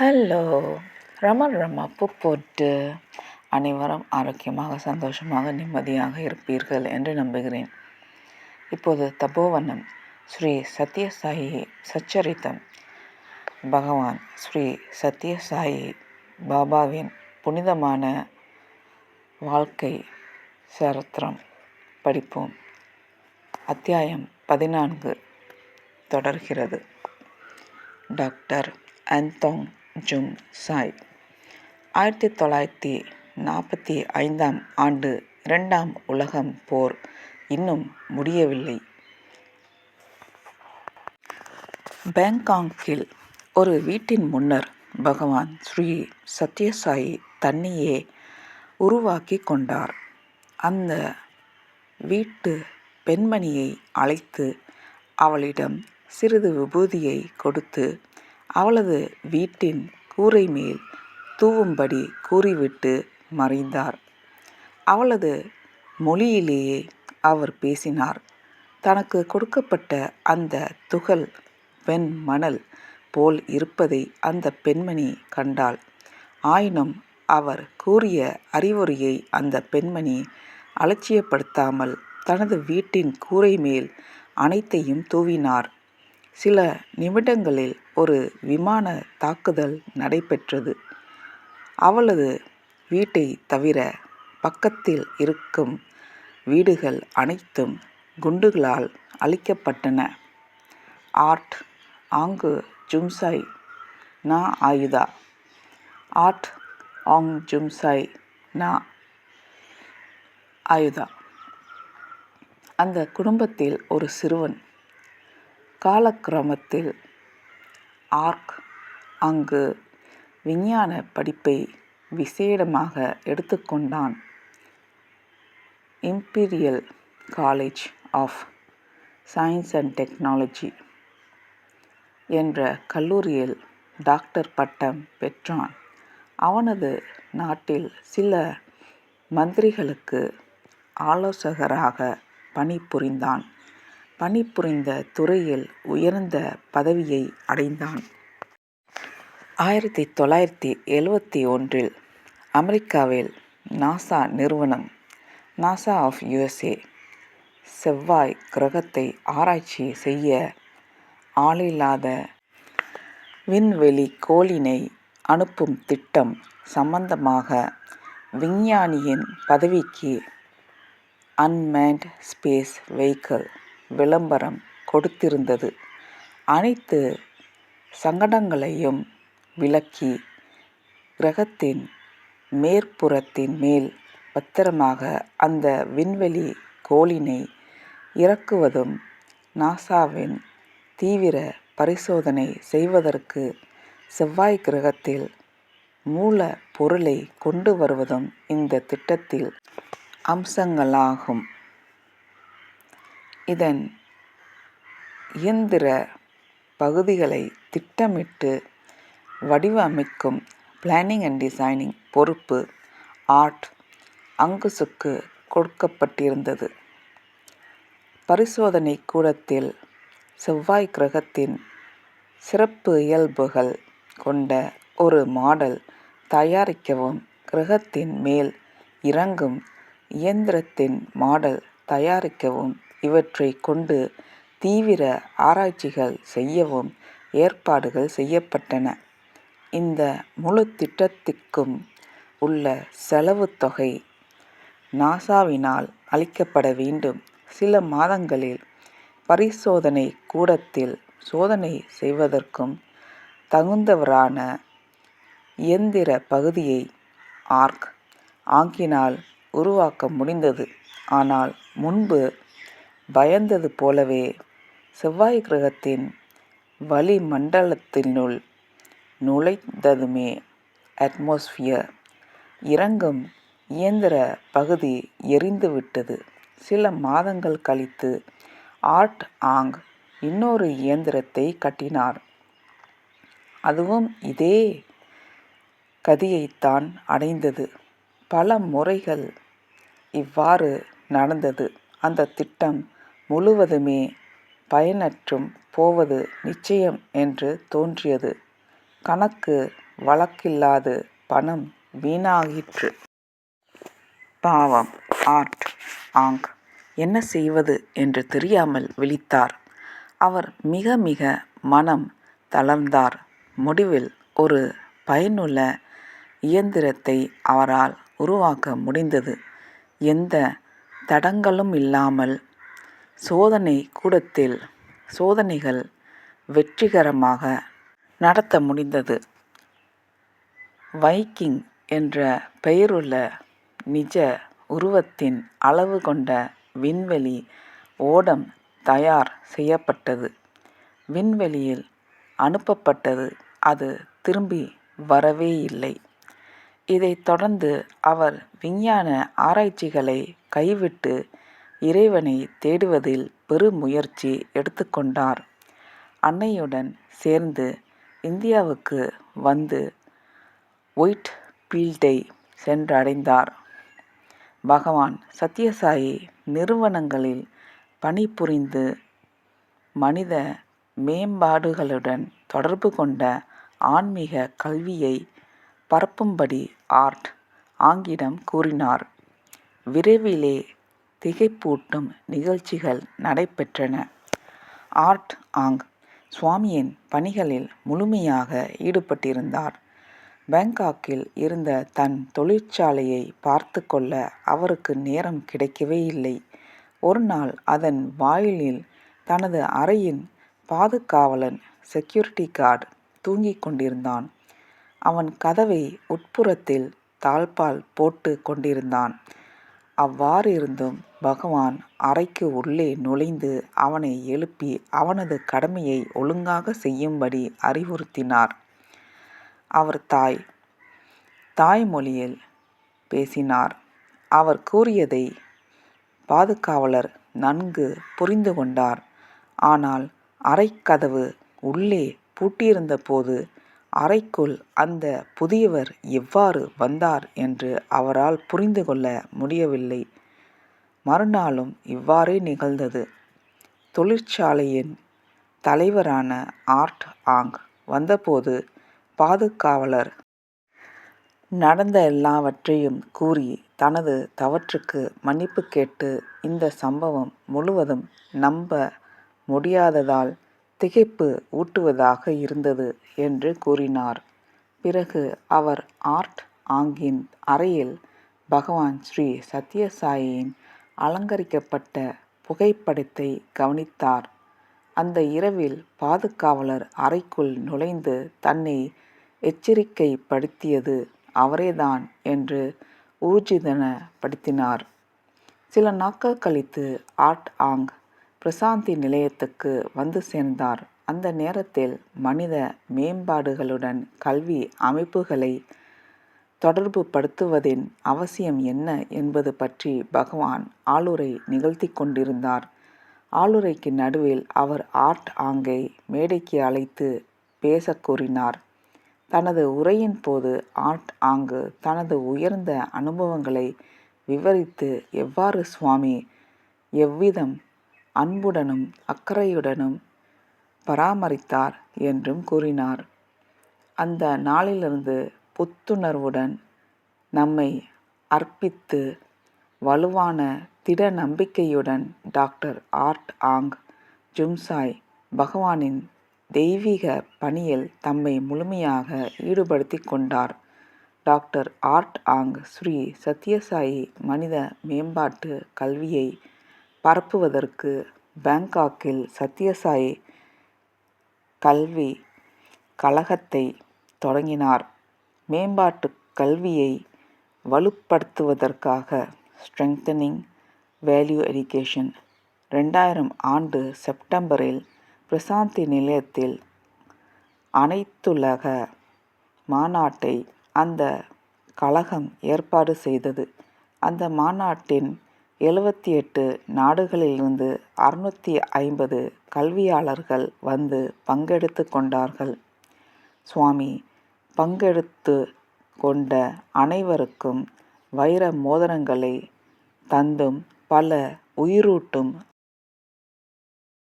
Hello Raman Rama பூ போட்டு அனைவரும் ஆரோக்கியமாக சந்தோஷமாக நிம்மதியாக இருப்பீர்கள் என்று நம்புகிறேன். இப்போது தபோவனம். ஸ்ரீ சத்யசாயி சச்சரித்தம். பகவான் ஸ்ரீ சத்யசாயி பாபாவின் புனிதமான வாழ்க்கை சரித்திரம் படிப்போம். அத்தியாயம் பதினான்கு தொடர்கிறது. டாக்டர் அந்தோங் ஜும் சாய். ஆயிரத்தி தொள்ளாயிரத்தி நாற்பத்தி ஐந்தாம் ஆண்டு இரண்டாம் உலகம் போர் இன்னும் முடியவில்லை. பேங்காங்கில் ஒரு வீட்டின் முன்னர் பகவான் ஸ்ரீ சத்யசாயி தன்னையே உருவாக்கி கொண்டார். அந்த வீட்டு பெண்மணியை அழைத்து அவளிடம் சிறிது விபூதியை கொடுத்து அவளது வீட்டின் கூரை மேல் தூவும்படி கூறிவிட்டு மறைந்தார். அவளது மொழியிலேயே அவர் பேசினார். தனக்கு கொடுக்கப்பட்ட அந்த துகள் வெண் மணல் போல் இருப்பதை அந்த பெண்மணி கண்டாள். ஆயினும் அவர் கூறிய அறிவுரையை அந்த பெண்மணி அலட்சியப்படுத்தாமல் தனது வீட்டின் கூரை மேல் அனைத்தையும் தூவினார். சில நிமிடங்களில் ஒரு விமான தாக்குதல் நடைபெற்றது. அவளது வீட்டை தவிர பக்கத்தில் இருக்கும் வீடுகள் அனைத்தும் குண்டுகளால் அழிக்கப்பட்டன. ஆர்ட் ஆங்கு ஜும்சாய் நா ஆயுதா. ஆர்ட் ஆங் ஜும்சாய் நா ஆயுதா. அந்த குடும்பத்தில் ஒரு சிறுவன். காலக்கிரமத்தில் ஆர்க் அங்கு விஞ்ஞான படிப்பை விசேடமாக எடுத்துக்கொண்டான். Imperial College of Science and Technology என்ற கல்லூரியில் டாக்டர் பட்டம் பெற்றான். அவனது நாட்டில் சில மந்திரிகளுக்கு ஆலோசகராக பணிபுரிந்தான். பணிபுரிந்த துறையில் உயர்ந்த பதவியை அடைந்தான். ஆயிரத்தி தொள்ளாயிரத்தி எழுவத்தி ஒன்றில் அமெரிக்காவில் நாசா நிறுவனம் நாசா ஆஃப் யுஎஸ்ஏ செவ்வாய் கிரகத்தை ஆராய்ச்சி செய்ய ஆளில்லாத விண்வெளி கோளினை அனுப்பும் திட்டம் சம்பந்தமாக விஞ்ஞானியின் பதவிக்கு அன்மேன்ட் ஸ்பேஸ் வெஹிக்கிள் விளம்பரம் கொடுத்திருந்தது. அனைத்து சங்கடங்களையும் விலக்கி கிரகத்தின் மேற்புறத்தின் மேல் பத்திரமாக அந்த விண்வெளி கோளினை இறக்குவதும் நாசாவின் தீவிர பரிசோதனை செய்வதற்கு செவ்வாய் கிரகத்தில் மூல பொருளை கொண்டு வருவதும் இந்த திட்டத்தில் அம்சங்களாகும். இதன் இயந்திர பகுதிகளை திட்டமிட்டு வடிவமைக்கும் பிளானிங் அண்ட் டிசைனிங் பொறுப்பு ஆர்ட் அங்குசுக்கு கொடுக்கப்பட்டிருந்தது. பரிசோதனை கூடத்தில் செவ்வாய் கிரகத்தின் சிறப்பு இயல்புகள் கொண்ட ஒரு மாடல் தயாரிக்கவும் கிரகத்தின் மேல் இறங்கும் இயந்திரத்தின் மாடல் தயாரிக்கவும் இவற்றை கொண்டு தீவிர ஆராய்ச்சிகள் செய்யவும் ஏற்பாடுகள் செய்யப்பட்டன. இந்த முழு திட்டத்திற்கும் உள்ள செலவு தொகை நாசாவினால் அளிக்கப்பட வேண்டும். சில மாதங்களில் பரிசோதனை கூடத்தில் சோதனை செய்வதற்கும் தகுந்தவரான இயந்திர பகுதியை ஆர்க் ஆங்கினால் உருவாக்க முடிந்தது. ஆனால் முன்பு பயந்தது போலவே செவ்வாய் கிரகத்தின் வளிமண்டலத்தினுள் நுழைந்ததுமே அட்மாஸ்ஃபியர் இறங்கும் இயந்திர பகுதி எரிந்துவிட்டது. சில மாதங்கள் கழித்து ஆர்ட் ஆங் இன்னொரு இயந்திரத்தை கட்டினார். அதுவும் இதே கதியைத்தான் அடைந்தது. பல முறைகள் இவ்வாறு நடந்தது. அந்த திட்டம் முழுவதுமே பயனற்றும் போவது நிச்சயம் என்று தோன்றியது கணக்கு வழக்கில்லாது பணம் வீணாகிற்று. பாவம் ஆர்ட் ஆங் என்ன செய்வது என்று தெரியாமல் விழித்தார். அவர் மிக மிக மனம் தளர்ந்தார். முடிவில் ஒரு பயனுள்ள இயந்திரத்தை அவரால் உருவாக்க முடிந்தது. எந்த தடங்களும் இல்லாமல் சோதனை கூடத்தில் சோதனைகள் வெற்றிகரமாக நடத்த முடிந்தது. வைக்கிங் என்ற பெயருள்ள நிஜ உருவத்தின் அளவு கொண்ட விண்வெளி ஓடம் தயார் செய்யப்பட்டது. விண்வெளியில் அனுப்பப்பட்டது. அது திரும்பி வரவேயில்லை. இதைத் தொடர்ந்து அவர் விஞ்ஞான ஆராய்ச்சிகளை கைவிட்டு இறைவனை தேடுவதில் பெருமுயற்சி எடுத்துக்கொண்டார். அன்னையுடன் சேர்ந்து இந்தியாவுக்கு வந்து ஒயிட் பீல்டை சென்றடைந்தார். பகவான் சத்யசாயி நிறுவனங்களில் பணிபுரிந்து மனித மேம்பாடுகளுடன் தொடர்பு கொண்ட ஆன்மீக கல்வியை பரப்பும்படி ஆர்ட் ஆங்கிடம் கூறினார். விரைவிலே திகைப்பூட்டும் நிகழ்ச்சிகள் நடைபெற்றன. ஆர்ட் ஆங் சுவாமியின் பணிகளில் முழுமையாக ஈடுபட்டிருந்தார். பேங்காக்கில் இருந்த தன் தொழிற்சாலையை பார்த்து கொள்ள அவருக்கு நேரம் கிடைக்கவே இல்லை ஒரு ஒருநாள் அதன் வாயிலில் தனது அறையின் பாதுகாவலன் செக்யூரிட்டி கார்டு தூங்கிக் கொண்டிருந்தான். அவன் கதவை உட்புறத்தில் தாழ்பால் போட்டு கொண்டிருந்தான். அவ்வாறிருந்தும் பகவான் அறைக்கு உள்ளே நுழைந்து அவனை எழுப்பி அவனது கடமையை ஒழுங்காக செய்யும்படி அறிவுறுத்தினார். அவர் தாய் தாய்மொழியில் பேசினார். அவர் கூறியதை பாதுகாவலர் நன்கு புரிந்து கொண்டார் ஆனால் அறைக்கதவு உள்ளே உள்ளே பூட்டியிருந்தபோது அறைக்குள் அந்த புதியவர் எவ்வாறு வந்தார் என்று அவரால் புரிந்து கொள்ள முடியவில்லை. மறுநாளும் இவ்வாறே நிகழ்ந்தது. தொழிற்சாலையின் தலைவரான ஆர்ட் ஆங் வந்தபோது பாதுகாவலர் நடந்த எல்லாவற்றையும் கூறி தனது தவற்றுக்கு மன்னிப்பு கேட்டு இந்த சம்பவம் முழுவதும் நம்ப முடியாததால் திகைப்பு ஊட்டுவதாக இருந்தது என்று கூறினார். பிறகு அவர் ஆர்ட் ஆங்கின் அறையில் பகவான் ஸ்ரீ சத்யசாயின் அலங்கரிக்கப்பட்ட புகைப்படத்தை கவனித்தார். அந்த இரவில் பாதுகாவலர் அறைக்குள் நுழைந்து தன்னை எச்சரிக்கைப்படுத்தியது அவரேதான் என்று ஊர்ஜிதப்படுத்தினார். சில நாட்கள் கழித்து ஆர்ட் ஆங் பிரசாந்தி நிலையத்துக்கு வந்து சேர்ந்தார். அந்த நேரத்தில் மனித மேம்பாடுகளுடன் கல்வி அமைப்புகளைத் தொடர்புபடுத்துவதின் அவசியம் என்ன என்பது பற்றி பகவான் ஆளுரை நிகழ்த்தி கொண்டிருந்தார். ஆளுரைக்கு நடுவில் அவர் ஆர்ட் ஆங்கை மேடைக்கு அழைத்து பேசக் கூறினார். தனது உரையின் போது ஆர்ட் ஆங்கு தனது உயர்ந்த அனுபவங்களை விவரித்து எவ்வாறு சுவாமி எவ்விதம் அன்புடனும் அக்கறையுடனும் பராமரித்தார் என்றும் கூறினார். அந்த நாளிலிருந்து புத்துணர்வுடன் நம்மை அர்ப்பித்து வலுவான திட நம்பிக்கையுடன் டாக்டர் ஆர்ட் ஆங் ஜும்சாய் பகவானின் தெய்வீக பணியில் தம்மை முழுமையாக ஈடுபடுத்திக் கொண்டார். Doctor Art Ong Shri Sathya Sai மனித மேம்பாட்டு கல்வியை பரப்புவதற்கு பேங்காக்கில் சத்யசாயி கல்வி கழகத்தை தொடங்கினார். மேம்பாட்டுக் கல்வியை வலுப்படுத்துவதற்காக ஸ்ட்ரெங்தனிங் வேல்யூ எடியூகேஷன் ரெண்டாயிரம் ஆண்டு செப்டம்பரில் பிரசாந்தி நிலையத்தில் அனைத்துலக மாநாட்டை அந்த கழகம் ஏற்பாடு செய்தது. அந்த மாநாட்டின் எழுபத்தி எட்டு நாடுகளிலிருந்து அறுநூற்றி ஐம்பது கல்வியாளர்கள் வந்து பங்கெடுத்து கொண்டார்கள். சுவாமி பங்கெடுத்து கொண்ட அனைவருக்கும் வைர மோதிரங்களை தந்தும் பல உயிரூட்டும்